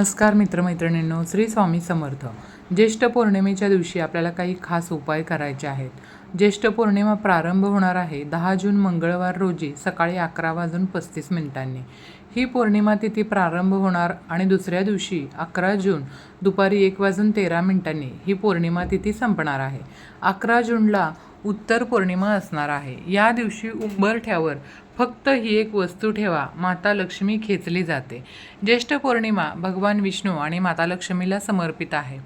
नमस्कार मित्रमैत्रिणींनो श्री स्वामी समर्थ. ज्येष्ठ पौर्णिमेच्या दिवशी आपल्याला काही खास उपाय करायचे आहेत. ज्येष्ठ पौर्णिमा प्रारंभ होणार आहे दहा जून मंगळवार रोजी सकाळी अकरा वाजून पस्तीस मिनिटांनी. ही पौर्णिमा तिथी प्रारंभ होणार आणि दुसऱ्या दिवशी अकरा जून दुपारी एक वाजून तेरा मिनिटांनी ही पौर्णिमा तिथी संपणार आहे. अकरा जूनला उत्तर पौर्णिमा असणार आहे. या दिवशी उंबरठ्यावर फक्त ही एक वस्तू ठेवा माता लक्ष्मी खेचली जाते. ज्येष्ठ पौर्णिमा भगवान विष्णू आणि माता लक्ष्मीला समर्पित आहे.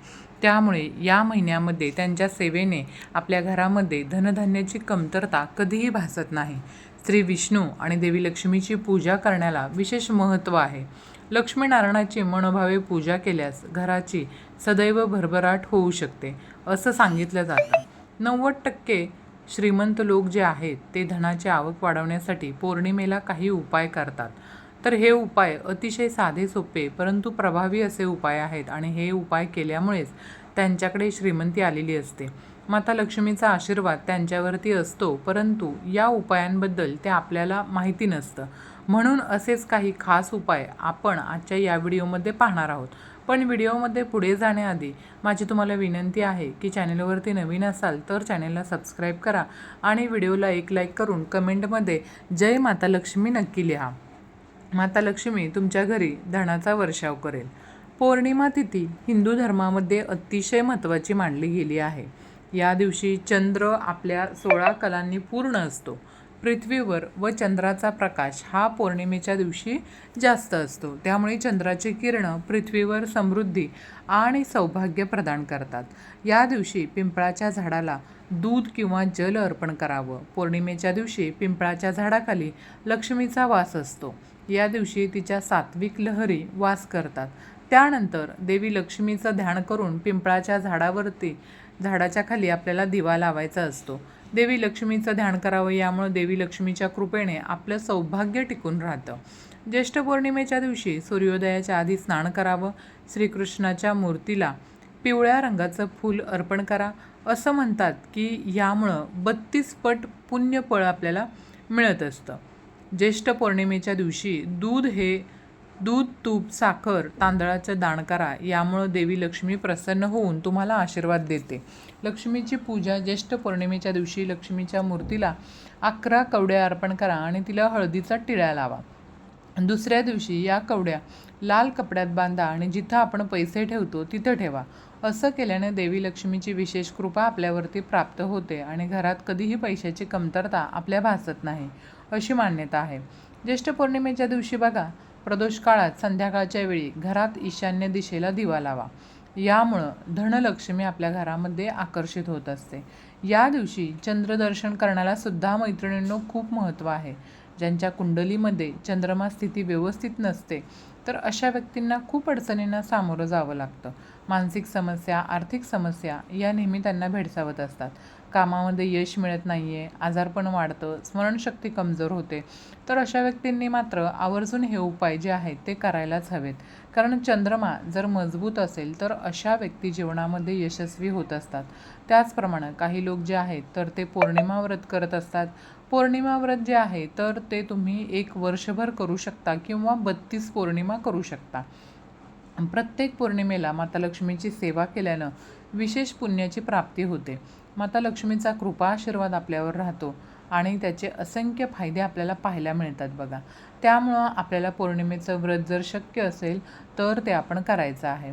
त्यामुळे या महिन्यामध्ये त्यांच्या सेवेने आपल्या घरामध्ये धनधान्याची कमतरता कधीही भासत नाही. श्री विष्णू आणि देवी लक्ष्मीची पूजा करण्याला विशेष महत्त्व आहे. लक्ष्मीनारायणाची मनोभावे पूजा केल्यास घराची सदैव भरभराट होऊ शकते असं सांगितलं जातं. नव्वद टक्के श्रीमंत लोक जे आहेत ते धनाची आवक वाढवण्यासाठी पौर्णिमेला काही उपाय करतात. तर हे उपाय अतिशय साधे सोपे परंतु प्रभावी असे उपाय आहेत आणि हे उपाय केल्यामुळेच त्यांच्याकडे श्रीमंती आलेली असते. माता लक्ष्मीचा आशीर्वाद त्यांच्यावरती असतो परंतु या उपायांबद्दल ते आपल्याला माहिती नसतं. म्हणून असेच काही खास उपाय आपण आजच्या या व्हिडिओमध्ये पाहणार आहोत. पण व्हिडिओमध्ये पुढे जाण्याआधी माझी तुम्हाला विनंती आहे की चॅनलवरती नवीन असाल तर चॅनेलला सबस्क्राईब करा आणि व्हिडिओला एक लाईक करून कमेंटमध्ये जय माता लक्ष्मी नक्की लिहा. माता लक्ष्मी तुमच्या घरी धनाचा वर्षाव करेल. पौर्णिमा तिथी हिंदू धर्मामध्ये अतिशय महत्त्वाची मानली गेली आहे. या दिवशी चंद्र आपल्या सोळा कलांनी पूर्ण असतो. पृथ्वीवर व चंद्राचा प्रकाश हा पौर्णिमेच्या दिवशी जास्त असतो. त्यामुळे चंद्राची किरणं पृथ्वीवर समृद्धी आणि सौभाग्य प्रदान करतात. या दिवशी पिंपळाच्या झाडाला दूध किंवा जल अर्पण करावं. पौर्णिमेच्या दिवशी पिंपळाच्या झाडाखाली लक्ष्मीचा वास असतो. या दिवशी तिच्या सात्विक लहरी वास करतात. त्यानंतर देवी लक्ष्मीचं ध्यान करून पिंपळाच्या झाडावरती झाडाच्या खाली आपल्याला दिवा लावायचा असतो. देवी लक्ष्मीचं ध्यान करावं यामुळे देवी लक्ष्मीच्या कृपेने आपलं सौभाग्य टिकून राहतं. ज्येष्ठ पौर्णिमेच्या दिवशी सूर्योदयाच्या आधी स्नान करावं श्रीकृष्णाच्या मूर्तीला पिवळ्या रंगाचं फूल अर्पण करा. असं म्हणतात की यामुळं बत्तीस पट पुण्यफळ आपल्याला मिळत असतं. ज्येष्ठ पौर्णिमेच्या दिवशी दूध हे दूध तूप साखर तांदळाचं दान करा यामुळं देवी लक्ष्मी प्रसन्न होऊन तुम्हाला आशीर्वाद देते. लक्ष्मीची पूजा ज्येष्ठ पौर्णिमेच्या दिवशी लक्ष्मीच्या मूर्तीला अकरा कवड्या अर्पण करा आणि तिला हळदीचा टिळा लावा. दुसऱ्या दिवशी या कवड्या लाल कपड्यात बांधा आणि जिथं आपण पैसे ठेवतो तिथं ठेवा. असं केल्याने देवी लक्ष्मीची विशेष कृपा आपल्यावरती प्राप्त होते आणि घरात कधीही पैशाची कमतरता आपल्या भासत नाही अशी मान्यता आहे. ज्येष्ठ पौर्णिमेच्या दिवशी बघा प्रदोष काळात संध्याकाळच्या वेळी घरात ईशान्य दिशेला दिवा लावा. यामुळं धनलक्ष्मी आपल्या घरामध्ये आकर्षित होत असते. या दिवशी चंद्रदर्शन करण्याला सुद्धा मैत्रिणींनो खूप महत्त्व आहे. ज्यांच्या कुंडलीमध्ये चंद्रमा स्थिती व्यवस्थित नसते तर अशा व्यक्तींना खूप अडचणींना सामोरं जावं लागतं. मानसिक समस्या आर्थिक समस्या या नेहमी त्यांना भेडसावत असतात. कामामध्ये यश मिळत नाही आहे आजारपण वाढतं स्मरणशक्ती कमजोर होते. तर अशा व्यक्तींनी मात्र आवर्जून हे उपाय जे आहेत ते करायलाच हवेत. कारण चंद्रमा जर मजबूत असेल तर अशा व्यक्ती जीवनामध्ये यशस्वी होत असतात. त्याचप्रमाणे काही लोक जे आहेत तर ते पौर्णिमा व्रत करत असतात. पौर्णिमा व्रत जे आहे तर ते तुम्ही एक वर्षभर करू शकता किंवा बत्तीस पौर्णिमा करू शकता. प्रत्येक पौर्णिमेला माता लक्ष्मीची सेवा केल्यानं विशेष पुण्याची प्राप्ती होते. माता लक्ष्मीचा कृपा आशीर्वाद आपल्यावर राहतो आणि त्याचे असंख्य फायदे आपल्याला पाहायला मिळतात बघा. त्यामुळं आपल्याला पौर्णिमेचं व्रत जर शक्य असेल तर ते आपण करायचं आहे.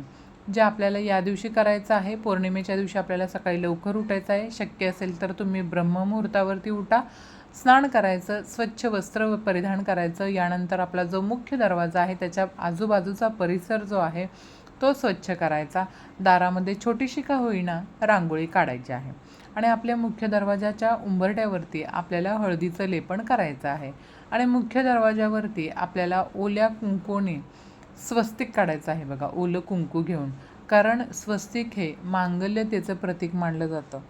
जे आपल्याला या दिवशी करायचं आहे पौर्णिमेच्या दिवशी आपल्याला सकाळी लवकर उठायचं आहे शक्य असेल तर तुम्ही ब्रह्ममुहूर्तावरती उठा. स्नान करायचं स्वच्छ वस्त्र परिधान करायचं यानंतर आपला जो मुख्य दरवाजा आहे त्याच्या आजूबाजूचा परिसर जो आहे तो स्वच्छ करायचा. दारामध्ये छोटीशी का होईना रांगोळी काढायची आहे. आणि आपल्या मुख्य दरवाजाच्या उंबरट्यावरती आपल्याला हळदीचं लेपन करायचं आहे. आणि मुख्य दरवाजावरती आपल्याला ओल्या कुंकोने स्वस्तिक काढायचं आहे बघा ओलं कुंकू घेऊन. कारण स्वस्तिक हे मांगल्यतेचं प्रतीक मानलं जातं.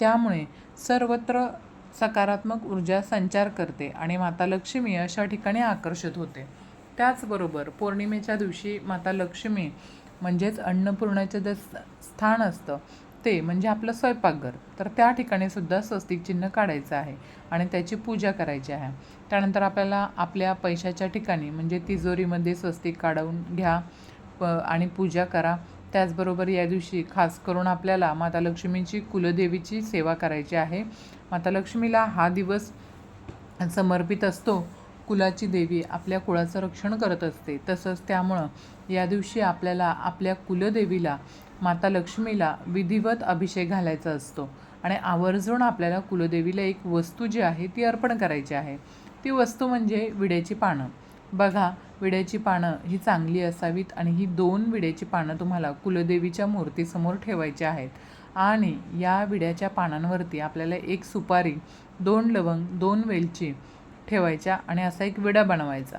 त्यामुळे सर्वत्र सकारात्मक ऊर्जा संचार करते आणि माता लक्ष्मी अशा ठिकाणी आकर्षित होते. त्याचबरोबर पौर्णिमेच्या दिवशी माता लक्ष्मी म्हणजेच अन्नपूर्णाचं जे स्थान असतं ते म्हणजे आपलं स्वयंपाकघर. तर त्या ठिकाणी सुद्धा स्वस्तिक चिन्ह काढायचं आहे आणि त्याची पूजा करायची आहे. त्यानंतर आपल्याला आपल्या पैशाच्या ठिकाणी म्हणजे तिजोरीमध्ये स्वस्तिक काढून घ्या प आणि पूजा करा. त्याचबरोबर या दिवशी खास करून आपल्याला माता लक्ष्मीची कुलदेवीची सेवा करायची आहे. माता लक्ष्मीला हा दिवस समर्पित असतो. कुलाची देवी आपल्या कुळाचं रक्षण करत असते. तसंच त्यामुळं या दिवशी आपल्याला आपल्या कुलदेवीला माता लक्ष्मीला विधिवत अभिषेक घालायचा असतो. आणि आवर्जून आपल्याला कुलदेवीला एक वस्तू जी आहे ती अर्पण करायची आहे. ती वस्तू म्हणजे विड्याची पानं. बघा विड्याची पानं ही चांगली असावीत आणि ही दोन विड्याची पानं तुम्हाला कुलदेवीच्या मूर्तीसमोर ठेवायची आहेत. आणि या विड्याच्या पानांवरती आपल्याला एक सुपारी दोन लवंग दोन वेलची ठेवायच्या आणि असा एक विडा बनवायचा.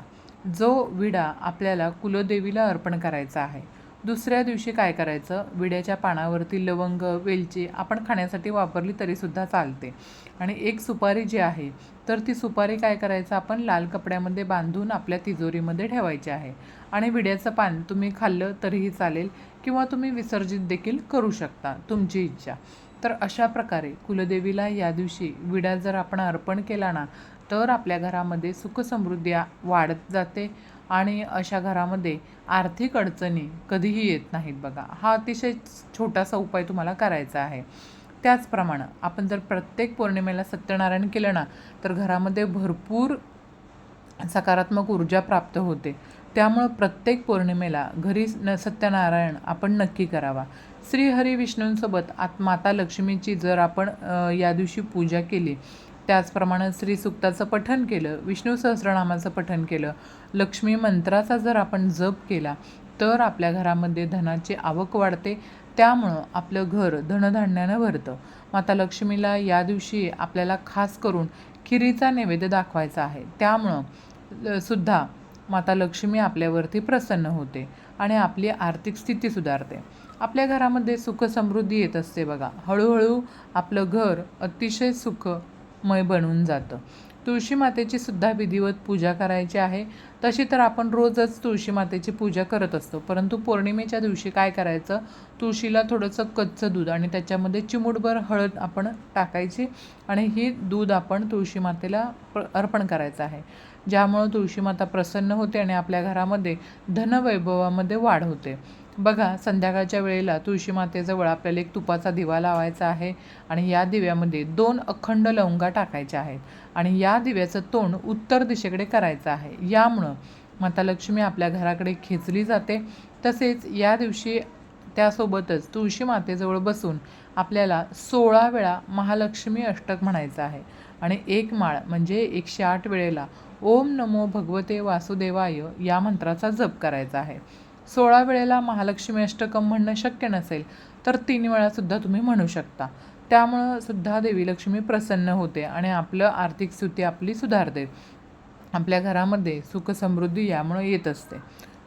जो विडा आपल्याला कुलदेवीला अर्पण करायचा आहे. दुसऱ्या दिवशी काय करायचं? विड्याच्या पानावरती लवंग वेलची आपण खाण्यासाठी वापरली तरीसुद्धा चालते. आणि एक सुपारी जी आहे तर ती सुपारी काय करायचं? आपण लाल कपड्यामध्ये बांधून आपल्या तिजोरीमध्ये ठेवायची आहे. आणि विड्याचं पान तुम्ही खाल्लं तरीही चालेल किंवा तुम्ही विसर्जित देखील करू शकता तुमची इच्छा. तर अशा प्रकारे कुलदेवीला या दिवशी विडा जर आपण अर्पण केला ना तर आपल्या घरामध्ये सुखसमृद्धी वाढत जाते. आणि अशा घरामध्ये आर्थिक अडचणी कधीही येत नाहीत बघा. हा अतिशय छोटासा उपाय तुम्हाला करायचा आहे. त्याचप्रमाणे आपण जर प्रत्येक पौर्णिमेला सत्यनारायण केलं ना तर घरामध्ये भरपूर सकारात्मक ऊर्जा प्राप्त होते. त्यामुळं प्रत्येक पौर्णिमेला घरी न सत्यनारायण आपण नक्की करावा. श्रीहरी विष्णूंसोबत आत माता लक्ष्मीची जर आपण या दिवशी पूजा केली त्याचप्रमाणे श्री सुक्ताचं पठन केलं विष्णू सहस्रनामाचं पठन केलं लक्ष्मी मंत्राचा जर आपण जप केला तर आपल्या घरामध्ये धनाची आवक वाढते. त्यामुळं आपलं घर धनधान्यानं भरतं. माता लक्ष्मीला या दिवशी आपल्याला खास करून खिरीचा नैवेद्य दाखवायचा आहे. त्यामुळं सुद्धा माता लक्ष्मी आपल्यावरती प्रसन्न होते आणि आपली आर्थिक स्थिती सुधारते. आपल्या घरामध्ये सुख समृद्धी येत असते बघा. हळूहळू आपलं घर अतिशय सुख मय बनून जातं. तुळशी मातेची सुद्धा विधिवत पूजा करायची आहे. तशी तर आपण रोजच तुळशी मातेची पूजा करत असतो. परंतु पौर्णिमेच्या दिवशी काय करायचं? तुळशीला थोडंसं कच्चं दूध आणि त्याच्यामध्ये चिमूटभर हळद आपण टाकायची आणि ही दूध आपण तुळशी मातेला अर्पण करायचं आहे. ज्यामुळं तुळशी माता प्रसन्न होते आणि आपल्या घरामध्ये धनवैभवामध्ये वाढ होते. बघा संध्याकाळच्या वेळेला तुळशी मातेजवळ आपल्याला एक तुपाचा दिवा लावायचा आहे आणि या दिव्यामध्ये दोन अखंड लवंगा टाकायच्या आहेत आणि या दिव्याचं तोंड उत्तर दिशेकडे करायचं आहे. यामुळं माता लक्ष्मी आपल्या घराकडे खेचली जाते. तसेच या दिवशी त्यासोबतच तुळशी मातेजवळ बसून आपल्याला सोळा वेळा महालक्ष्मी अष्टक म्हणायचं आहे. आणि एक माळ म्हणजे एकशे आठ वेळेला ओम नमो भगवते वासुदेवाय या मंत्राचा जप करायचा आहे. सोळा वेळेला महालक्ष्मी अष्टकम म्हणणं शक्य नसेल तर तीन वेळासुद्धा तुम्ही म्हणू शकता. त्यामुळं सुद्धा देवी लक्ष्मी प्रसन्न होते आणि आपलं आर्थिक स्थिती आपली सुधारते. आपल्या घरामध्ये सुख समृद्धी येत असते.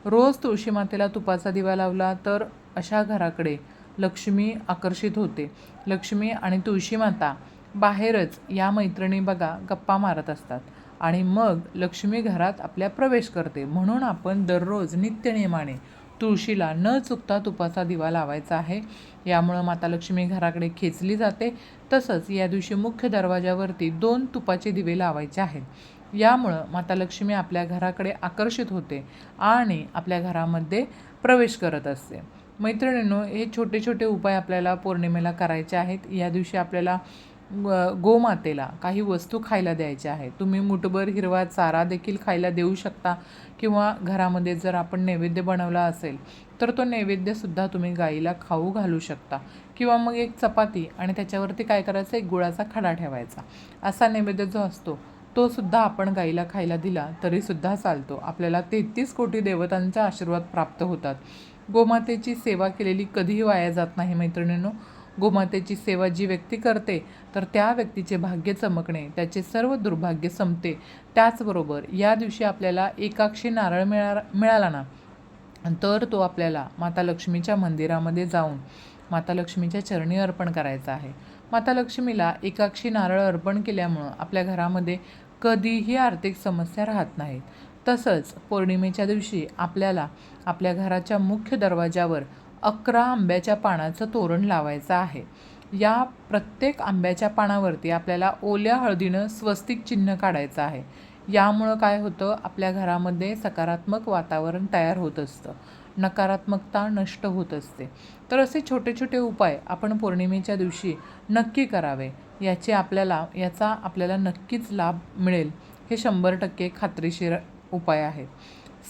रोज तुळशी मातेला तुपाचा दिवा लावला तर अशा घराकडे लक्ष्मी आकर्षित होते. लक्ष्मी आणि तुळशी माता बाहेरच या मैत्रिणी बघा गप्पा मारत असतात. आणि मग लक्ष्मी घरात आपल्या प्रवेश करते. म्हणून आपण दररोज नित्यनियमाने तुळशीला न चुकता तुपाचा दिवा लावायचा आहे. यामुळं माता लक्ष्मी घराकडे खेचली जाते. तसंच या दिवशी मुख्य दरवाजावरती दोन तुपाचे दिवे लावायचे आहेत. यामुळं माता लक्ष्मी आपल्या घराकडे आकर्षित होते आणि आपल्या घरामध्ये प्रवेश करत असते. मैत्रिणींनो हे छोटे छोटे उपाय आपल्याला पौर्णिमेला करायचे आहेत. या दिवशी आपल्याला गोमातेला काही वस्तू खायला द्यायच्या आहेत. तुम्ही मुठभर हिरवा चारा देखील खायला देऊ शकता किंवा घरामध्ये जर आपण नैवेद्य बनवला असेल तर तो नैवेद्यसुद्धा तुम्ही गाईला खाऊ घालू शकता. किंवा मग एक चपाती आणि त्याच्यावरती काय करायचं? एक गुळाचा खडा ठेवायचा. असा नैवेद्य जो असतो तो सुद्धा आपण गाईला खायला दिला तरीसुद्धा चालतो. आपल्याला तेहतीस कोटी देवतांचा आशीर्वाद प्राप्त होतात. गोमातेची सेवा केलेली कधीही वाया जात नाही मैत्रिणींनो. गोमातेची सेवा जी व्यक्ती करते तर त्या व्यक्तीचे भाग्य चमकणे त्याचे सर्व दुर्भाग्य संपते. त्याचबरोबर या दिवशी आपल्याला एकाक्षी नारळ मिळा मिळाला ना तर तो आपल्याला माता लक्ष्मीच्या मंदिरामध्ये जाऊन माता लक्ष्मीच्या चरणी अर्पण करायचा आहे. माता लक्ष्मीला एकाक्षी नारळ अर्पण केल्यामुळं आपल्या घरामध्ये कधीही आर्थिक समस्या राहत नाहीत. तसंच पौर्णिमेच्या दिवशी आपल्याला आपल्या घराच्या मुख्य दरवाजावर अकरा आंब्याच्या पानाचं तोरण लावायचं आहे. या प्रत्येक आंब्याच्या पानावरती आपल्याला ओल्या हळदीनं स्वस्तिक चिन्ह काढायचं आहे. यामुळं काय होतं? आपल्या घरामध्ये सकारात्मक वातावरण तयार होत असतं. नकारात्मकता नष्ट होत असते. तर असे छोटे छोटे उपाय आपण पौर्णिमेच्या दिवशी नक्की करावे. याचे आपल्याला याचा आपल्याला नक्कीच लाभ मिळेल. हे शंभर टक्के खात्रीशीर उपाय आहेत.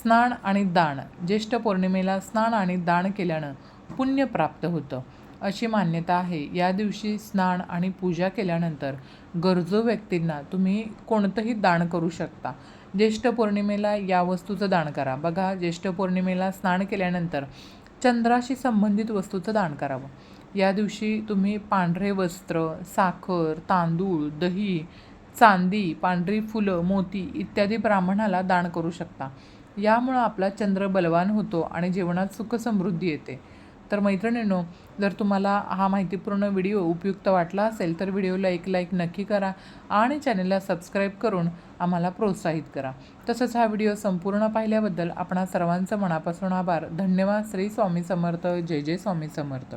स्नान आणि दान. ज्येष्ठ पौर्णिमेला स्नान आणि दान केल्यानं पुण्य प्राप्त होतं. अशी मान्यता आहे. या दिवशी स्नान आणि पूजा केल्यानंतर गरजू व्यक्तींना तुम्ही कोणतंही दान करू शकता. ज्येष्ठ पौर्णिमेला या वस्तूचं दान करा. बघा ज्येष्ठ पौर्णिमेला स्नान केल्यानंतर चंद्राशी संबंधित वस्तूचं दान करावं. या दिवशी तुम्ही पांढरे वस्त्र साखर तांदूळ दही चांदी पांढरी फुलं मोती इत्यादी ब्राह्मणाला दान करू शकता. यामुळं आपला चंद्र बलवान होतो आणि जीवनात सुख समृद्धी येते. तर मैत्रिणींनो जर तुम्हाला हा माहितीपूर्ण व्हिडिओ उपयुक्त वाटला असेल तर व्हिडिओला एक लाईक नक्की करा आणि चॅनलला सबस्क्राईब करून आम्हाला प्रोत्साहित करा. तसंच हा व्हिडिओ संपूर्ण पाहिल्याबद्दल आपणा सर्वांचं मनापासून आभार. धन्यवाद. श्री स्वामी समर्थ. जय जय स्वामी समर्थ.